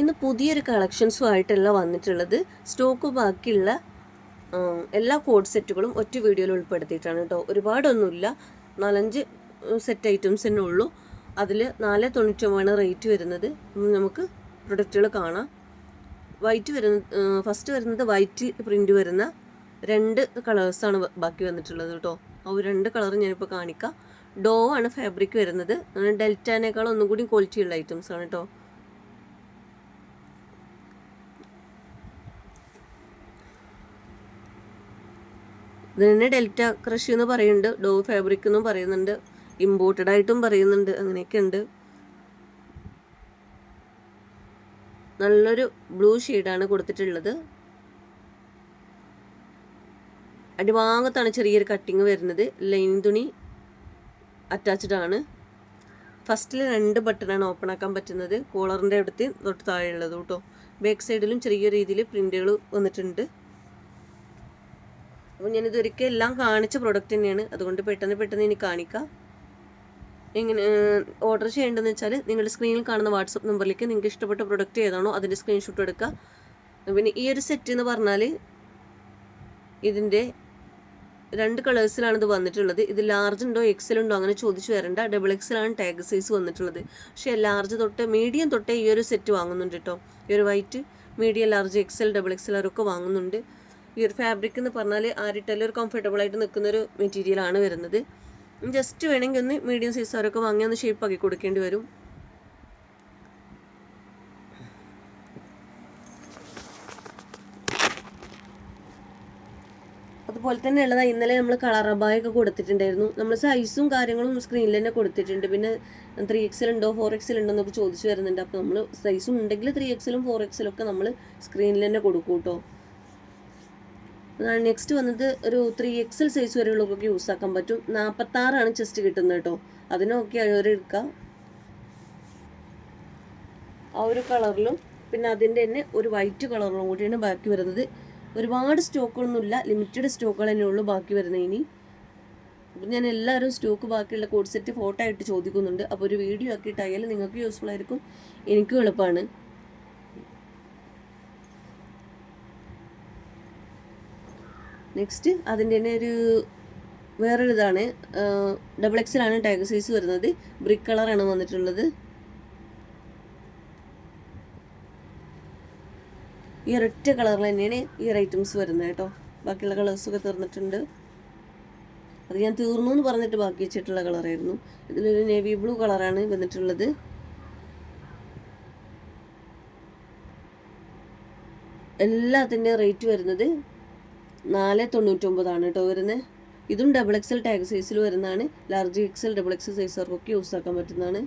ഇന്ന് പുതിയൊരു കളക്ഷൻസും ആയിട്ടല്ല വന്നിട്ടുള്ളത് സ്റ്റോക്ക് ബാക്കിയുള്ള എല്ലാ കോഡ് സെറ്റുകളും ഒറ്റ വീഡിയോയിൽ ഉൾപ്പെടുത്തിയിട്ടാണ് കേട്ടോ. ഒരുപാടൊന്നുമില്ല. നാലഞ്ച് സെറ്റ് ഐറ്റംസ് തന്നെ ഉള്ളൂ. അതിൽ നാല് തൊണ്ണൂറ്റൊമ്പതാണ് റേറ്റ് വരുന്നത്. നമുക്ക് പ്രൊഡക്റ്റുകൾ കാണാം. വൈറ്റ് വരുന്ന ഫസ്റ്റ് വരുന്നത് വൈറ്റ് പ്രിന്റ് വരുന്ന രണ്ട് കളേഴ്സാണ് ബാക്കി വന്നിട്ടുള്ളത് കേട്ടോ. ആ രണ്ട് കളർ ഞാനിപ്പോൾ കാണിക്കാം. ഡോ ആണ് ഫാബ്രിക് വരുന്നത്. ഡെൽറ്റാനേക്കാൾ ഒന്നും കൂടി ക്വാളിറ്റി ഉള്ള ഐറ്റംസ് ആണ് കേട്ടോ. ഇതിനെ ഡെൽറ്റ ക്രഷ് എന്ന് പറയുന്നുണ്ട്. ഡോ ഫാബ്രിക് എന്നും പറയുന്നുണ്ട്. ഇമ്പോർട്ടഡ് ആയിട്ടും പറയുന്നുണ്ട്. അങ്ങനെയൊക്കെ ഉണ്ട്. നല്ലൊരു ബ്ലൂ ഷെയ്ഡാണ് കൊടുത്തിട്ടുള്ളത്. അടിഭാഗത്താണ് ചെറിയൊരു കട്ടിങ് വരുന്നത്. ലൈൻ തുണി അറ്റാച്ച്ഡ് ആണ്. ഫസ്റ്റിൽ രണ്ട് ബട്ടണാണ് ഓപ്പൺ ആക്കാൻ പറ്റുന്നത്. കോളറിന്റെ അടുത്ത് തൊട്ട് താഴെയുള്ളത് കേട്ടോ. ബാക്ക് സൈഡിലും ചെറിയ രീതിയിൽ പ്രിന്റുകൾ വന്നിട്ടുണ്ട്. അപ്പോൾ ഞാനിത് ഒരിക്കൽ എല്ലാം കാണിച്ച പ്രോഡക്റ്റ് തന്നെയാണ്. അതുകൊണ്ട് പെട്ടെന്ന് പെട്ടെന്ന് ഇനി കാണിക്കാം. എങ്ങനെ ഓർഡർ ചെയ്യേണ്ടതെന്ന് വെച്ചാൽ നിങ്ങളുടെ സ്ക്രീനിൽ കാണുന്ന വാട്സപ്പ് നമ്പറിലേക്ക് നിങ്ങൾക്ക് ഇഷ്ടപ്പെട്ട പ്രൊഡക്റ്റ് ഏതാണോ അതിന്റെ സ്ക്രീൻഷോട്ട് എടുക്കുക പിന്നെ ഈ ഒരു സെറ്റ് എന്ന് പറഞ്ഞാൽ ഇതിന്റെ രണ്ട് കളേഴ്സിലാണ് ഇത് വന്നിട്ടുള്ളത്. ഇത് ലാർജ് ഉണ്ടോ എക്സൽ ഉണ്ടോ അങ്ങനെ ചോദിച്ചു വരണ്ട. ഡബിൾ എക്സലാണ് ടാഗ് സൈസ് വന്നിട്ടുള്ളത്. പക്ഷേ ലാർജ് തൊട്ട് മീഡിയം തൊട്ടേ ഈ ഒരു സെറ്റ് വാങ്ങുന്നുണ്ട് കേട്ടോ. ഈ ഒരു white medium large XL double XL അവരൊക്കെ വാങ്ങുന്നുണ്ട്. ഈ ഒരു ഫാബ്രിക് എന്ന് പറഞ്ഞാൽ ആരിട്ടാലും ഒരു കംഫർട്ടബിൾ ആയിട്ട് നിൽക്കുന്ന ഒരു മെറ്റീരിയലാണ് വരുന്നത്. ജസ്റ്റ് വേണമെങ്കിൽ ഒന്ന് മീഡിയം സൈസ് അവരൊക്കെ വാങ്ങി ഒന്ന് ഷേപ്പ് ആക്കി കൊടുക്കേണ്ടി വരും. അതുപോലെ തന്നെ ഉള്ളതാണ് ഇന്നലെ നമ്മൾ കളർ അബായൊക്കെ കൊടുത്തിട്ടുണ്ടായിരുന്നു. നമ്മൾ സൈസും കാര്യങ്ങളും സ്ക്രീനിൽ തന്നെ കൊടുത്തിട്ടുണ്ട്. പിന്നെ ത്രീ എക്സൽ ഉണ്ടോ ഫോർ എക്സൽ ഉണ്ടോ എന്നൊക്കെ ചോദിച്ചു വരുന്നുണ്ട്. അപ്പോൾ നമ്മൾ സൈസും ഉണ്ടെങ്കിൽ ത്രീ എക്സലും ഫോർ എക്സലും ഒക്കെ നമ്മൾ സ്ക്രീനിൽ തന്നെ കൊടുക്കും കേട്ടോ നെക്സ്റ്റ് വന്നത് ഒരു ത്രീ എക്സൽ സൈസ് വരെയുള്ളതൊക്കെ യൂസ് ആക്കാൻ പറ്റും. നാൽപ്പത്താറാണ് ചെസ്റ്റ് കിട്ടുന്നത് കേട്ടോ. അതിനൊക്കെ അവർ എടുക്കാം. ആ ഒരു കളറിലും പിന്നെ അതിന്റെ തന്നെ ഒരു വൈറ്റ് കളറിലും കൂടിയാണ് ബാക്കി വരുന്നത്. ഒരുപാട് സ്റ്റോക്കുകളൊന്നുമില്ല ലിമിറ്റഡ് സ്റ്റോക്കുകൾ തന്നെ ഉള്ളൂ ബാക്കി വരുന്നത് ഇനി. അപ്പം ഞാൻ എല്ലാവരും സ്റ്റോക്ക് ബാക്കിയുള്ള കോഡ് സെറ്റ് ഫോട്ടോ ആയിട്ട് ചോദിക്കുന്നുണ്ട്. അപ്പോൾ ഒരു വീഡിയോ ആക്കിയിട്ട് ആയാലും നിങ്ങൾക്ക് യൂസ്ഫുൾ ആയിരിക്കും. എനിക്കും എളുപ്പമാണ്. നെക്സ്റ്റ് അതിന്റെ തന്നെ ഒരു വേറൊരു ഇതാണ് ഡബിൾ എക്സലാണ് ടാഗ് സൈസ് വരുന്നത്. ബ്രിക്ക് കളറാണ് വന്നിട്ടുള്ളത്. ഈ ഒരൊറ്റ കളറിൽ തന്നെയാണ് ഈ ഒരു ഐറ്റംസ് വരുന്നത് കേട്ടോ. ബാക്കിയുള്ള കളേഴ്സൊക്കെ തീർന്നിട്ടുണ്ട്. അത് ഞാൻ തീർന്നു എന്ന് പറഞ്ഞിട്ട് ബാക്കി വെച്ചിട്ടുള്ള കളറായിരുന്നു ഇതിലൊരു നേവി ബ്ലൂ കളറാണ് വന്നിട്ടുള്ളത്. എല്ലാത്തിന്റെ റേറ്റ് വരുന്നത് നാല് തൊണ്ണൂറ്റൊമ്പതാണ് കേട്ടോ വരുന്നത്. ഇതും ഡബിൾ എക്സൽ ടാഗ് സൈസിൽ വരുന്നതാണ്. ലാർജ് എക്സൽ ഡബിൾ എക്സൽ സൈസുകാർക്കൊക്കെ യൂസ് ആക്കാൻ പറ്റുന്നതാണ്.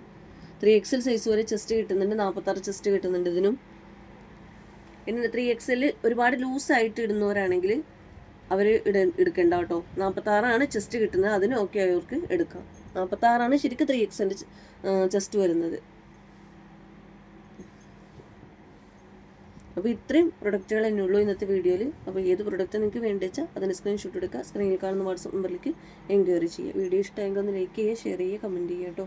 ത്രീ എക്സൽ സൈസ് വരെ ചെസ്റ്റ് കിട്ടുന്നുണ്ട്. നാൽപ്പത്താറ് ചെസ്റ്റ് കിട്ടുന്നുണ്ട് ഇതിനും. പിന്നെ ത്രീ എക്സൽ ഒരുപാട് ലൂസായിട്ട് ഇടുന്നവരാണെങ്കിൽ അവർ ഇട എടുക്കേണ്ട കേട്ടോ. നാൽപ്പത്താറാണ് ചെസ്റ്റ് കിട്ടുന്നത്. അതിന് ഓക്കെ അവർക്ക് എടുക്കാം. നാൽപ്പത്താറാണ് ശരിക്കും ത്രീ എക്സന്റെ ചെസ്റ്റ് വരുന്നത്. അപ്പോൾ ഇത്രയും പ്രൊഡക്റ്റുകൾ തന്നെ ഉള്ളൂ ഇന്നത്തെ വീഡിയോയിൽ അപ്പോൾ ഏത് പ്രൊഡക്റ്റ് നിങ്ങൾക്ക് വേണ്ടി വെച്ചാൽ അതിന് സ്ക്രീൻഷോട്ട് എടുക്കുക. സ്ക്രീനിൽ കാണുന്ന വാട്സപ്പ് നമ്പറിലേക്ക് എൻക്വയറി ചെയ്യുക. വീഡിയോ ഇഷ്ടമായെങ്കിൽ ഒന്ന് ലൈക്ക് ചെയ്യുക ഷെയർ ചെയ്യുക കമന്റ് ചെയ്യുക കേട്ടോ